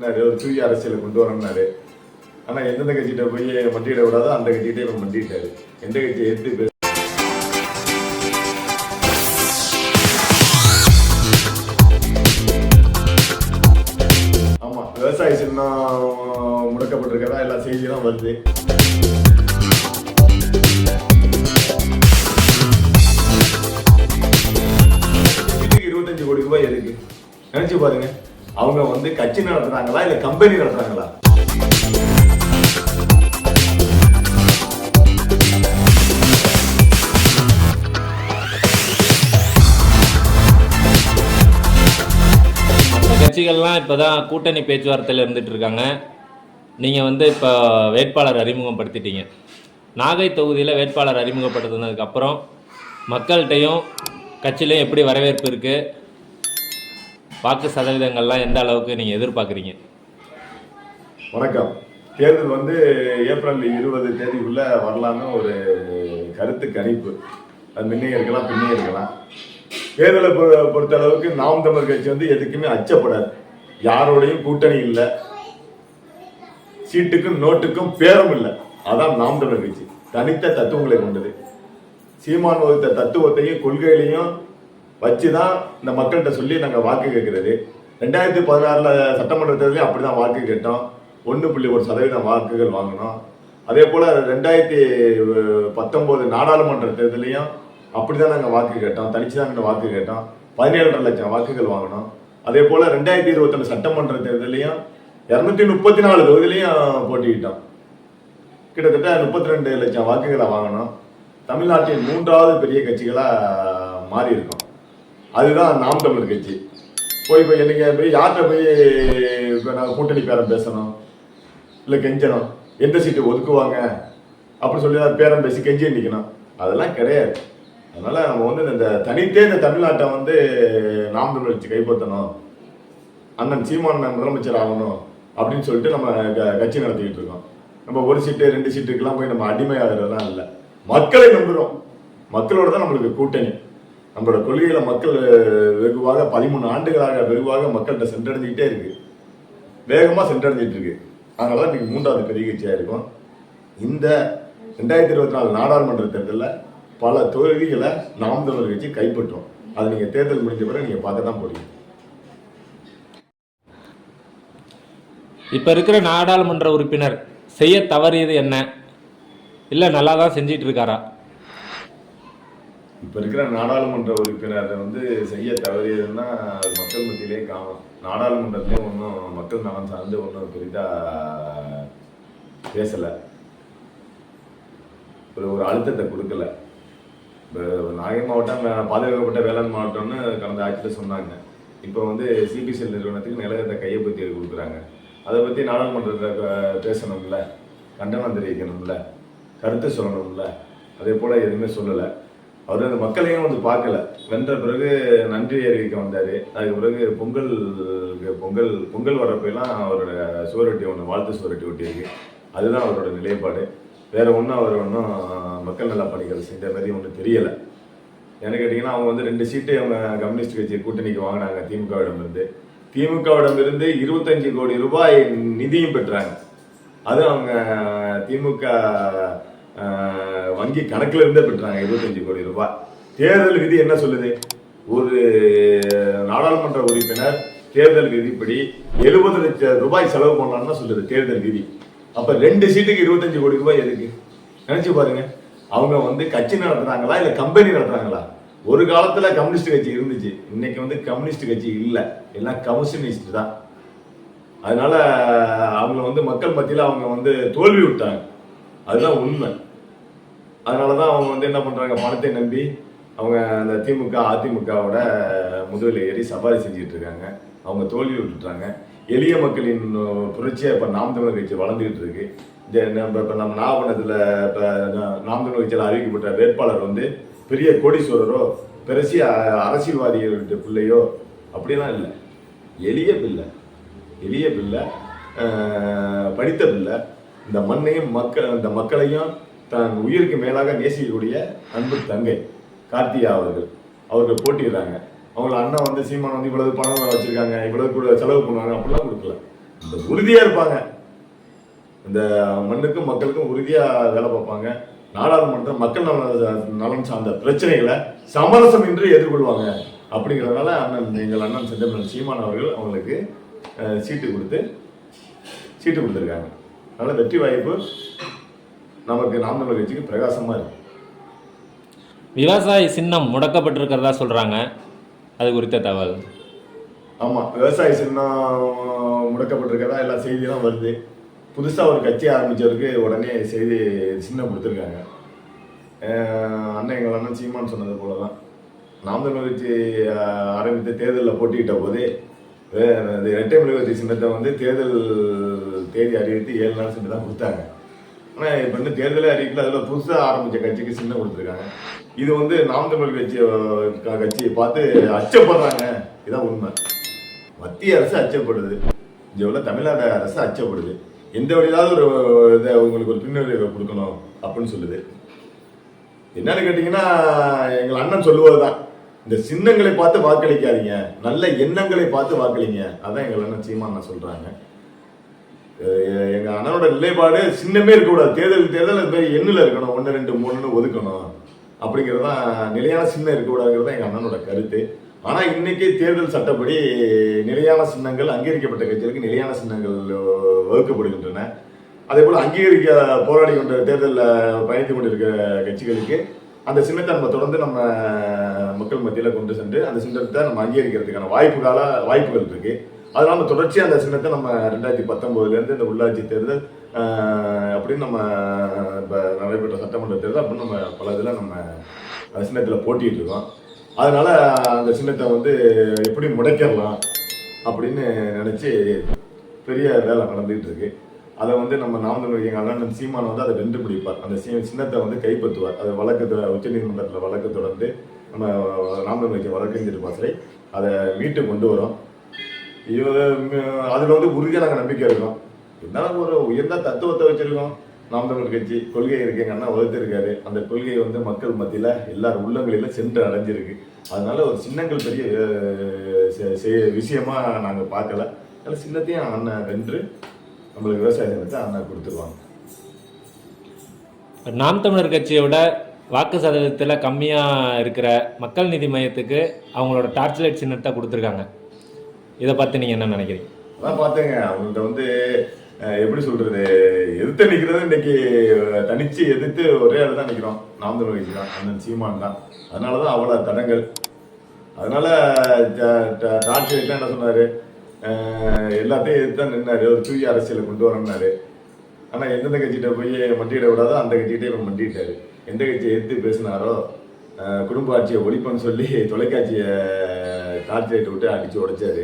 என்னன்னாரு ஒரு தூய அரசியலை கொண்டு வரேன்னாரு. ஆனா எந்தெந்த கட்சிகிட்ட போய் மண்டியிட விடாதோ அந்த கட்சிகிட்டே இவன் மண்டிட்டாரு. எந்த கட்சியை எடுத்து பேச ஆமா விவசாய சின்னம் முடக்கப்பட்டிருக்கதா? எல்லா செய்தியெல்லாம் வருது. இருபத்தஞ்சு கோடி ரூபாய் எதுக்கு? நினைச்சு பாருங்க. அவங்க வந்து கட்சி நடத்துறாங்களா இல்ல கம்பெனி நடத்துறாங்களா? மற்ற கட்சிகள்லாம் இப்போ தான் கூட்டணி பேச்சுவார்த்தையில் இருந்துட்டு இருக்காங்க. நீங்கள் வந்து இப்போ வேட்பாளர் அறிமுகப்படுத்திட்டீங்க. நாகை தொகுதியில் வேட்பாளர் அறிமுகப்படுத்தினதுக்கப்புறம் மக்கள்கிட்டையும் கட்சியிலையும் எப்படி வரவேற்பு இருக்குது வாக்கு சதவீதங்கள்லாம் எந்த அளவுக்கு நீங்கள் எதிர்பார்க்குறீங்க? வணக்கம். தேர்தல் வந்து ஏப்ரல் இருபது தேதிக்குள்ளே வரலான்னு ஒரு கருத்து கணிப்பு. அது முன்னே இருக்கலாம் பின்னே இருக்கலாம். தேர்தலை பொறுத்த அளவுக்கு நாம் தமிழ் கட்சி வந்து எதுக்குமே அச்சப்படாது. யாரோடையும் கூட்டணி இல்லை. சீட்டுக்கும் நோட்டுக்கும் பேரம் இல்லை. அதான் நாம் தமிழ் கட்சி. தனித்த தத்துவங்களை கொண்டது. சீமான் வகுத்த தத்துவத்தையும் வச்சு தான் இந்த மக்கள்கிட்ட சொல்லி நாங்கள் வாக்கு கேட்கறது. ரெண்டாயிரத்தி பதினாறில் சட்டமன்ற தேர்தலையும் அப்படி தான் வாக்கு கேட்டோம். ஒன்று புள்ளி ஒரு சதவீதம் வாக்குகள் வாங்கினோம். அதே போல் ரெண்டாயிரத்தி பத்தொம்போது நாடாளுமன்ற தேர்தலையும் அப்படி தான் நாங்கள் வாக்கு கேட்டோம். தனிச்சு தான் நாங்கள் வாக்கு கேட்டோம். பதினேழரை லட்சம் வாக்குகள் வாங்கினோம். அதே போல் ரெண்டாயிரத்தி இருபத்தொன்று சட்டமன்ற தேர்தலையும் இரநூத்தி முப்பத்தி நாலு தொகுதியிலையும் போட்டிக்கிட்டோம் கிட்டத்தட்ட முப்பத்தி ரெண்டு லட்சம் வாக்குகளை வாங்கினோம். தமிழ்நாட்டின் மூன்றாவது பெரிய கட்சிகளாக மாறி இருக்கோம் அதுதான் நாம் தமிழர் கட்சி. போய் போய் என்னைக்கு போய் யார்கிட்ட போய் இப்போ நாங்கள் கூட்டணி பேரம் பேசணும்? இல்லை கெஞ்சணும்? எந்த சீட்டு ஒதுக்குவாங்க? அப்படின்னு சொல்லி தான் பேரம் பேசி கெஞ்சி நிற்கணும் அதெல்லாம் கிடையாது. அதனால் நம்ம வந்து இந்த தனித்தே இந்த தமிழ்நாட்டை வந்து நாம் தமிழர் கட்சி கைப்பற்றணும். அண்ணன் சீமான் முதலமைச்சர் ஆகணும் அப்படின்னு சொல்லிட்டு நம்ம க- கட்சி நடத்திக்கிட்டு இருக்கோம். நம்ம ஒரு சீட்டு ரெண்டு சீட்டுக்கெல்லாம் போய் நம்ம அடிமையாகிறதுலாம் இல்லை. மக்களை நம்புகிறோம் மக்களோட தான் நம்மளுக்கு கூட்டணி. நம்மளோட கொள்கைகளை மக்கள் வெகுவாக பதிமூணு ஆண்டுகளாக வெகுவாக மக்கள்கிட்ட சென்றடைஞ்சிக்கிட்டே இருக்கு. வேகமாக சென்றடைஞ்சிட்டு இருக்கு. அதனால தான் இன்னைக்கு மூன்றாவது பெரிய கட்சியாக இருக்கும். இந்த ரெண்டாயிரத்தி இருபத்தி நாலு நாடாளுமன்ற தேர்தலில் பல தொகுதிகளை நாம் தமிழர் கட்சி கைப்பற்றும். அதை நீங்கள் தேர்தல் முடிஞ்ச பிறகு நீங்கள் பார்க்க தான் போறீங்க. இப்போ இருக்கிற நாடாளுமன்ற உறுப்பினர் செய்ய தவறியது என்ன? இல்லை நல்லா தான் செஞ்சிட்டு இருக்காரா? இப்போ இருக்கிற நாடாளுமன்ற உறுப்பினர் வந்து செய்ய தவறியதுன்னா அது மக்கள் மத்தியிலே காணும் நாடாளுமன்றத்திலே ஒன்றும் மக்கள் நலன் சார்ந்து ஒன்றும் பெரிதாக பேசலை. ஒரு ஒரு அழுத்தத்தை கொடுக்கல. இப்போ நாகை மாவட்டம் பாதுகாக்கப்பட்ட வேளாண் மாவட்டம்னு கடந்த ஆட்சியில் சொன்னாங்க. இப்போ வந்து சிபிசிஎல் நிறுவனத்துக்கு நிலகத்தை கையப்பத்தியல் கொடுக்குறாங்க. அதை பற்றி நாடாளுமன்றத்தில் பேசணும்ல. கண்டனம் தெரிவிக்கணும்ல. கருத்து சொல்லணும்ல. அதே போல் எதுவுமே சொல்லலை. அவர் அந்த மக்களையும் வந்து பார்க்கல. வென்ற பிறகு நன்றி அறிவிக்க வந்தார். அதுக்கு பிறகு பொங்கல் பொங்கல் பொங்கல் வரப்பெல்லாம் அவரோட சுவரொட்டி ஒன்று வாழ்த்து சுவரொட்டி ஒட்டியிருக்கு. அதுதான் அவரோட நிலைப்பாடு. வேற ஒன்றும் அவர் ஒன்றும் மக்கள் நல பணிகள் செஞ்ச மாதிரி ஒன்றும் தெரியலை. எனக்கு கேட்டிங்கன்னா அவங்க வந்து ரெண்டு சீட்டு அவங்க கம்யூனிஸ்ட் கட்சி கூட்டணிக்கு வாங்கினாங்க திமுகவிடமிருந்து திமுகவிடமிருந்து இருபத்தஞ்சு கோடி ரூபாய் நிதியும் பெற்றாங்க. அது அவங்க திமுக வங்கி கணக்கில் இருந்தே பெற்றாங்க இருபத்தஞ்சு கோடி ரூபாய். தேர்தல் விதி என்ன சொல்லுது? ஒரு நாடாளுமன்ற உறுப்பினர் தேர்தல் விதிப்படி எழுபது லட்சம் ரூபாய் செலவு பண்ணலாம்னு சொல்லுது தேர்தல் விதி. அப்போ ரெண்டு சீட்டுக்கு இருபத்தஞ்சு கோடி ரூபாய் எதுக்கு? நினைச்சு பாருங்க. அவங்க வந்து கட்சி நடத்துறாங்களா இல்லை கம்பெனி நடத்துறாங்களா? ஒரு காலத்தில் கம்யூனிஸ்ட் கட்சி இருந்துச்சு. இன்னைக்கு வந்து கம்யூனிஸ்ட் கட்சி இல்லை. எல்லாம் கம்யூனிஸ்ட் தான். அதனால அவங்க வந்து மக்கள் மத்தியில் அவங்க வந்து தோல்வி விட்டாங்க. அதுதான் உண்மை. அதனால தான் அவங்க வந்து என்ன பண்ணுறாங்க பணத்தை நம்பி அவங்க அந்த திமுக அதிமுகவோட முதுகில் ஏறி சவாரி செஞ்சுட்டு இருக்காங்க. அவங்க தோல்வி விட்டுட்டாங்க. எளிய மக்களின் புரட்சியை இப்போ நாம் தமிழர் கட்சி வளர்ந்துக்கிட்டு இருக்கு. இந்த நம்ம இப்போ நம்ம நாகப்பட்டினத்தில் இப்போ நாம் தமிழர் கட்சியில் அறிவிக்கப்பட்ட வேட்பாளர் வந்து பெரிய கோடீஸ்வரரோ பெருசிய அரசியல்வாதிகள்கிட்ட பிள்ளையோ அப்படிலாம் இல்லை. எளிய பிள்ளை. எளிய பிள்ளை. படித்த பிள்ளை. இந்த மண்ணையும் மக்கள் இந்த மக்களையும் தன் உயிருக்கு மேலாக நேசிக்கக்கூடிய அன்பு தங்கை கார்த்தியா அவர்கள். அவர்கள் போட்டிடுறாங்க அவங்கள அண்ணன் வந்து சீமான் வந்து இவ்வளவு பணம் வச்சிருக்காங்க இவ்வளவு கூட செலவு பண்ணுவாங்க அப்படிலாம் கொடுக்கல. இந்த உறுதியா இருப்பாங்க. இந்த மண்ணுக்கும் மக்களுக்கும் உறுதியா வேலை பார்ப்பாங்க. நாடாளுமன்றம் மக்கள் நலன் நலன் சார்ந்த பிரச்சனைகளை சமரசம் இன்றி எதிர்கொள்வாங்க. அப்படிங்கிறதுனால அண்ணன் எங்கள் அண்ணன் செந்தமிழன் சீமான் அவர்கள் அவங்களுக்கு சீட்டு கொடுத்து சீட்டு கொடுத்துருக்காங்க. அதனால வெற்றி வாய்ப்பு நமக்கு நாம் தமிழர் கட்சிக்கு பிரகாசமா இருக்கு. விவசாய சின்னம் முடக்கப்பட்டிருக்கிறதா சொல்கிறாங்க அது குறித்த தகவல். ஆமா விவசாய சின்னம் முடக்கப்பட்டிருக்கதா எல்லா செய்தியெல்லாம் வருது. புதுசா ஒரு கட்சி ஆரம்பிச்சவருக்கு உடனே செய்தி சின்னம் கொடுத்துருக்காங்க. அண்ணன் எங்கள் அண்ணன் சீமான் சொன்னது போல தான் நாம் தமிழர் கட்சி ஆரம்பித்து தேர்தலில் போட்டியிட்ட போதே இந்த இரட்டை மெழுகுவர்த்தி சின்னத்தை வந்து தேர்தல் தேதி அறிவித்து ஏழு நாள் சென்று தான் கொடுத்தாங்க. ஆனால் இப்போ வந்து தேர்தலே அறிவிக்கல அதில் புதுசாக ஆரம்பித்த கட்சிக்கு சின்னம் கொடுத்துருக்காங்க. இது வந்து நாம் தமிழ் கட்சி கட்சியை பார்த்து அச்சப்படுறாங்க. இதான் உண்மை. மத்திய அரசு அச்சப்படுது. இங்கே உள்ள தமிழ்நாடு அரசு அச்சப்படுது. எந்த வழியாவது ஒரு இதை உங்களுக்கு ஒரு பின்னடைவை கொடுக்கணும் அப்படின்னு சொல்லுது. என்னன்னு கேட்டீங்கன்னா எங்கள் அண்ணன் சொல்லுவதுதான். இந்த சின்னங்களை பார்த்து வாக்களிக்காதீங்க. நல்ல எண்ணங்களை பார்த்து வாக்களிங்க. அதான் எங்கள் அண்ணன் சீமான் சொல்றாங்க. சொல்கிறாங்க எங்க அண்ணனோட நிலைப்பாடு சின்னமே இருக்கக்கூடாது. தேர்தல் தேர்தல் அது மாதிரி எண்ணில் இருக்கணும். ஒன்று ரெண்டு மூணுன்னு ஒதுக்கணும். அப்படிங்கிறது தான் நிலையான சின்னம் இருக்கக்கூடாதுங்கிறது தான் எங்கள் அண்ணனோட கருத்து. ஆனால் இன்னைக்கு தேர்தல் சட்டப்படி நிலையான சின்னங்கள் அங்கீகரிக்கப்பட்ட கட்சிகளுக்கு நிலையான சின்னங்கள் வகுக்கப்படுகின்றன. அதே போல் அங்கீகரிக்க போராடி கொண்ட தேர்தலில் பயணித்து கொண்டிருக்கிற கட்சிகளுக்கு அந்த சின்னத்தை நம்ம தொடர்ந்து நம்ம மக்கள் மத்தியில் கொண்டு சென்று அந்த சின்னத்தை நம்ம அங்கீகரிக்கிறதுக்கான வாய்ப்புகால வாய்ப்புகள் இருக்கு. அதனால நம்ம தொடர்ச்சியாக அந்த சின்னத்தை நம்ம ரெண்டாயிரத்தி பத்தொம்போதுலேருந்து இந்த உள்ளாட்சி தேர்தல் அப்படின்னு நம்ம இப்போ நடைபெற்ற சட்டமன்ற தேர்தல் அப்படின்னு நம்ம பல இதில் நம்ம அந்த சின்னத்தில் போட்டிட்டு இருக்கோம். அதனால அந்த சின்னத்தை வந்து எப்படி முடைக்கிடலாம் அப்படின்னு நினச்சி பெரிய வேலை நடந்துகிட்டு இருக்கு. அதை வந்து நம்ம நாமதல் எங்கள் அண்ணன் சீமான் வந்து அதை வென்று பிடிப்பார் அந்த சீ சின்னத்தை வந்து கைப்பற்றுவார். அது வழக்கு உச்சநீதிமன்றத்தில் வழக்கு தொடர்ந்து நம்ம நாமதல் வைக்க வழக்கறிஞர் பாசறை அதை மீட்டு கொண்டு வரோம். இவர் அதில் வந்து உறுதியாக நாங்கள் நம்பிக்கை இருக்கோம். இருந்தாலும் ஒரு உயர்ந்த தத்துவத்தை வச்சிருக்கோம். நாம் தமிழ் கட்சி கொள்கை இருக்கு எங்கள் அண்ணா வகுத்திருக்காரு அந்த கொள்கை வந்து மக்கள் மத்தியில் எல்லார் உள்ளங்களிலும் சென்று அடைஞ்சிருக்கு. அதனால ஒரு சின்னங்கள் பெரிய செ- விஷயமா நாங்கள் பார்க்கல. அதனால் சின்னத்தையும் அண்ணன் வென்று நம்மளுக்கு விவசாயத்தை அண்ணன் கொடுத்துருவாங்க. நாம் தமிழர் கட்சியோட வாக்கு சதவீதத்தில் கம்மியாக இருக்கிற மக்கள் நீதி மையத்துக்கு அவங்களோட டார்ச் லைட் சின்னத்தை கொடுத்துருக்காங்க. இதை பார்த்து நீங்கள் என்ன நினைக்கிறீங்க? அதான் பார்த்தேங்க அவங்கள்ட்ட வந்து எப்படி சொல்றது எதிர்த்து நிற்கிறது இன்னைக்கு தனிச்சு எதிர்த்து ஒரே ஆள் தான் நிற்கிறோம் நாம் தமிழர் தான் அண்ணன் சீமான் தான். அதனால தான் அவ்வளோ தடங்கள். அதனால டாக்டர் என்ன சொன்னாரு? எல்லாத்தையும் எதிர்த்து தான் நின்னார். ஒரு தூய அரசியலை கொண்டு வரணும்னாரு ஆனால் எந்தெந்த கட்சிகிட்ட போய் மண்டியிட விடாதோ அந்த கட்சிகிட்டே இவன் மண்டிட்டாரு. எந்த கட்சியை எதிர்த்து பேசினாரோ குடும்ப ஆட்சியை ஒழிப்புன்னு சொல்லி தொலைக்காட்சியை டார்ச் லைட் விட்டு அடித்து உடைச்சாரு.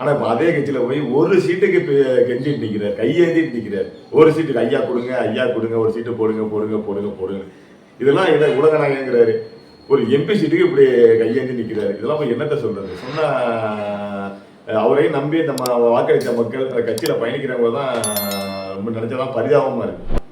ஆனால் இப்போ அதே கட்சியில் போய் ஒரு சீட்டுக்கு கெஞ்சிட்டு நிற்கிறார் கையேந்திட்டு நிற்கிறார் ஒரு சீட்டுக்கு ஐயா கொடுங்க ஐயா கொடுங்க ஒரு சீட்டு போடுங்க போடுங்க போடுங்க போடுங்க. இதெல்லாம் இட உலகநாயகங்கிறாரு ஒரு எம்பி சீட்டுக்கு இப்படி கையேந்தி நிற்கிறாரு இதெல்லாம் போய் என்னத்தை சொல்றது? சொன்னால் அவரையும் நம்பி நம்ம வாக்களித்த மக்கள் கட்சியில் பயணிக்கிறவங்க தான் ரொம்ப நினைச்சதான் பரிதாபமாக இருக்குது